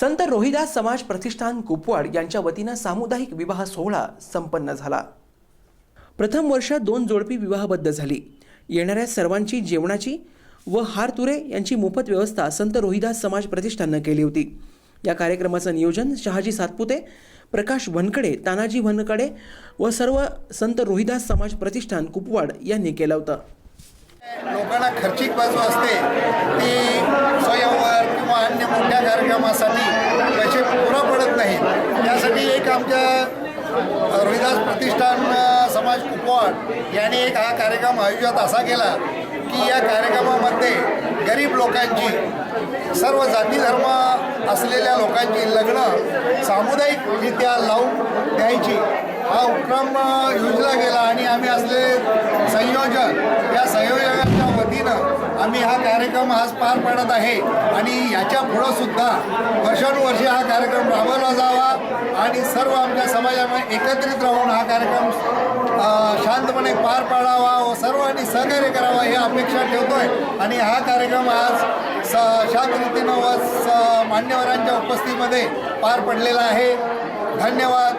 संत रोहिदास समाज प्रतिष्ठान कुपवाड यांच्या वतीनं सामुदायिक विवाह सोहळा संपन्न झाला. प्रथम वर्षात दोन जोडपी विवाहबद्ध झाली. येणाऱ्या सर्वांची जेवणाची व हारतुरे यांची मोफत व्यवस्था संत रोहिदास समाज प्रतिष्ठाननं केली होती. या कार्यक्रमाचं नियोजन शहाजी सातपुते प्रकाश वनकडे तानाजी वनकडे व सर्व संत रोहिदास समाज प्रतिष्ठान कुपवाड यांनी केलं होतं. लोकांना खर्चिक बाजू असते. ती कार्यक्रमासाठी पैसे पुरा पडत नाहीत. त्यासाठी एक आमच्या रोहिदास प्रतिष्ठान समाज कुपवाड यांनी एक हा कार्यक्रम आयोजित असा केला की या कार्यक्रमामध्ये गरीब लोकांची सर्व जाती धर्म असलेल्या लोकांची लग्न सामुदायिकरित्या लावून द्यायची. हा उपक्रम योजला गेला आणि आम्ही असले संयोजन या संयोजन आम्ही हा कार्यक्रम आज पार पाडत आहे. आणि याच्या पुढं सुद्धा वर्षानुवर्षे हा कार्यक्रम राबवला जावा आणि सर्व आमच्या समाजामध्ये एकत्रित राहून हा कार्यक्रम शांतपणे पार पाडावा व सर्वांनी सहकार्य करावा ही अपेक्षा ठेवतोय. आणि हा कार्यक्रम आज स शांत रीतीनं व स मान्यवरांच्या उपस्थितीमध्ये पार पडलेला आहे. धन्यवाद.